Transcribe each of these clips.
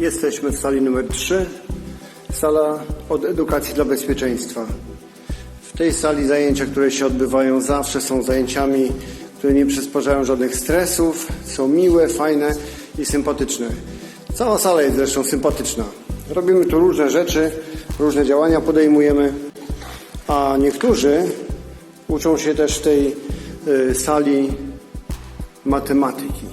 Jesteśmy w sali numer 3, sala od edukacji dla bezpieczeństwa. W tej sali zajęcia, które się odbywają zawsze są zajęciami, które nie przysparzają żadnych stresów, są miłe, fajne i sympatyczne. Cała sala jest zresztą sympatyczna. Robimy tu różne rzeczy, różne działania podejmujemy, a niektórzy uczą się też w tej y, sali matematyki.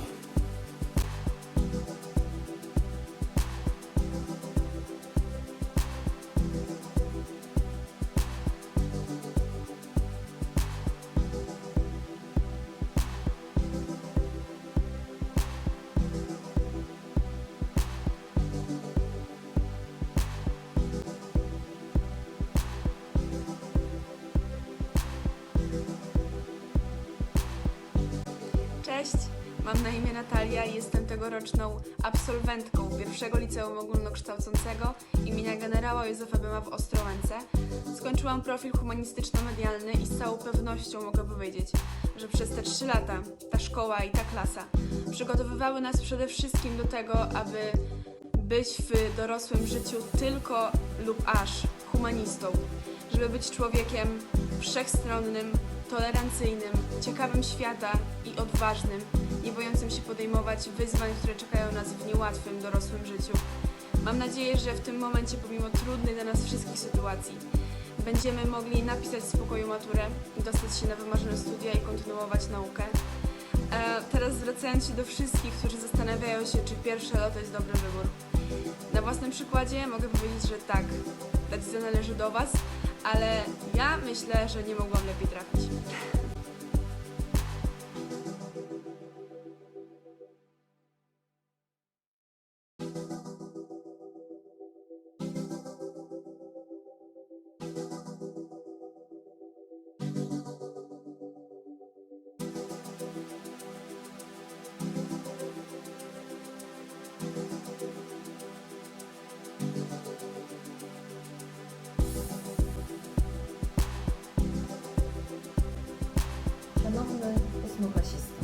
Cześć, mam na imię Natalia i jestem tegoroczną absolwentką pierwszego liceum ogólnokształcącego imienia generała Józefa Byma w Ostrołęce. Skończyłam profil humanistyczno-medialny i z całą pewnością mogę powiedzieć, że przez te trzy lata ta szkoła i ta klasa przygotowywały nas przede wszystkim do tego, aby być w dorosłym życiu tylko lub aż humanistą, żeby być człowiekiem wszechstronnym, tolerancyjnym, ciekawym świata i odważnym, nie bojącym się podejmować wyzwań, które czekają nas w niełatwym dorosłym życiu. Mam nadzieję, że w tym momencie, pomimo trudnej dla nas wszystkich sytuacji, będziemy mogli napisać w spokoju maturę, dostać się na wymarzone studia i kontynuować naukę. E, teraz zwracając się do wszystkich, którzy zastanawiają się, czy pierwsze lot to jest dobry wybór. Na własnym przykładzie mogę powiedzieć, że tak, decyzja należy do Was, ale ja myślę, że nie mogłam lepiej trafić. Szanowny ósmoklasista,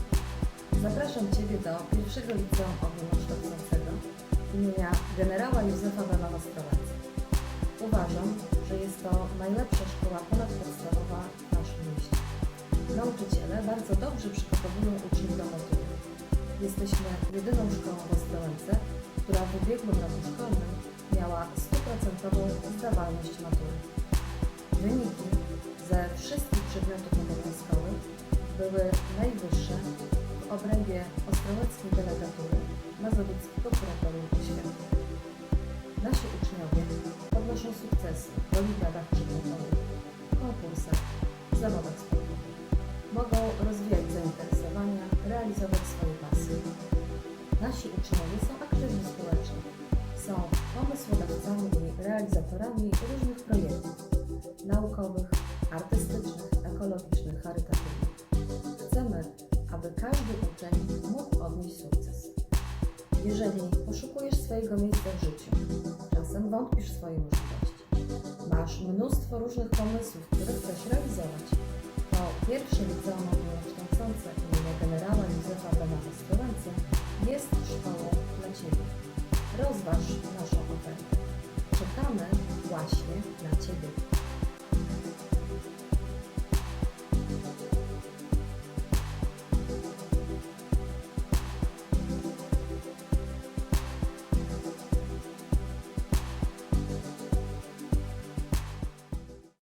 zapraszam Ciebie do pierwszego liceum ogólnokształcącego imienia generała Józefa Bema w Ostrołęce. Uważam, że jest to najlepsza szkoła ponadpodstawowa w naszym mieście. Nauczyciele bardzo dobrze przygotowują uczniów do matury. Jesteśmy jedyną szkołą w Ostrołęce, która w ubiegłym roku szkolnym miała stuprocentową zdawalność matury. Wyniki były najwyższe w obrębie Ostrołęckiej Delegatury Mazowieckiego Kuratorium Oświaty. Nasi uczniowie odnoszą sukcesy w olimpiadach przedmiotowych, konkursach, zawodach sportowych. Mogą rozwijać zainteresowania, realizować swoje pasje. Nasi uczniowie są aktywni społecznie. Są pomysłodawcami i realizatorami różnych projektów naukowych, artystycznych, ekologicznych, aby każdy uczeń mógł odnieść sukces. Jeżeli poszukujesz swojego miejsca w życiu, czasem wątpisz w swoje możliwości, masz mnóstwo różnych pomysłów, które chcesz realizować, to pierwsze liceum ogólnokształcące imienia generała Józefa